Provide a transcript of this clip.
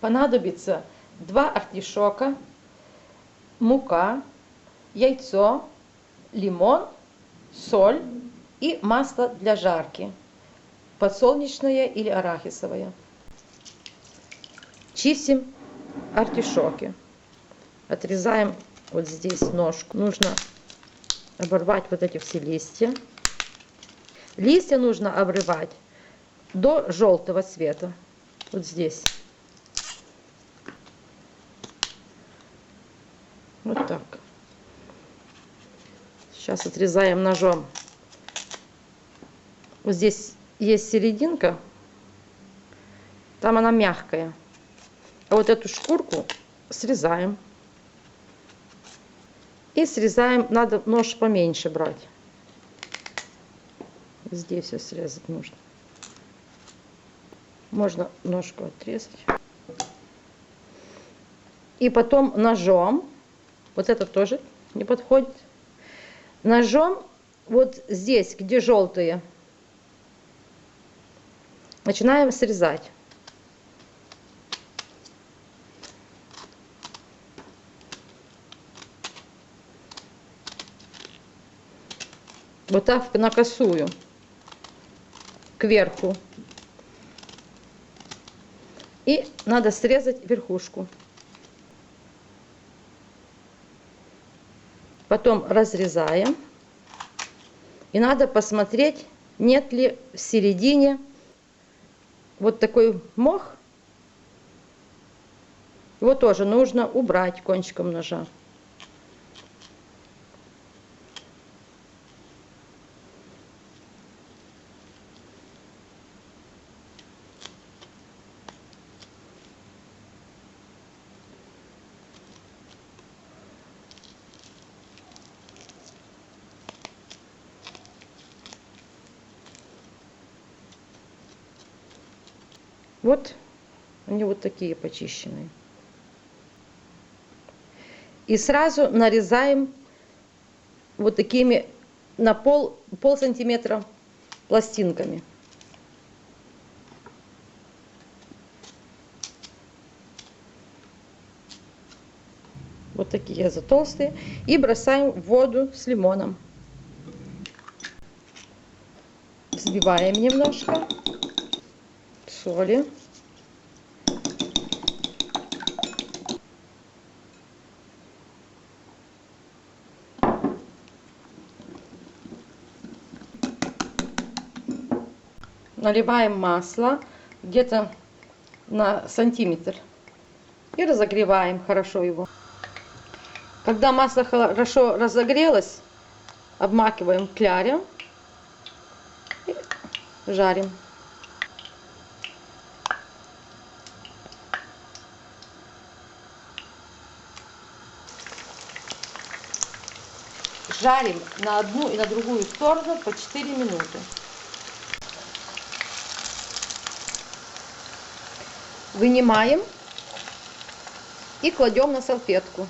понадобится 2 артишока, мука, яйцо, лимон, соль и масло для жарки. Подсолнечное или арахисовое. Чистим артишоки. Отрезаем вот здесь ножку. Нужно оборвать вот эти все листья. Листья нужно обрывать до желтого цвета. Вот здесь. Вот так. Сейчас отрезаем ножом. Вот здесь есть серединка. Там она мягкая. А вот эту шкурку срезаем. И срезаем, надо нож поменьше брать. Здесь все срезать нужно. Можно ножку отрезать. И потом ножом, вот это тоже не подходит, ножом вот здесь, где желтые, начинаем срезать. Вот так на косую, кверху. И надо срезать верхушку. Потом разрезаем. И надо посмотреть, нет ли в середине вот такой мох. Его тоже нужно убрать кончиком ножа. Вот они вот такие почищенные. И сразу нарезаем вот такими на пол, пол сантиметра пластинками. Вот такие за толстые. И бросаем в воду с лимоном. Взбиваем немножко соли. Наливаем масло где-то на сантиметр и разогреваем хорошо его. Когда масло хорошо разогрелось, обмакиваем кляре и жарим. Жарим на одну и на другую сторону по 4 минуты. Вынимаем и кладем на салфетку.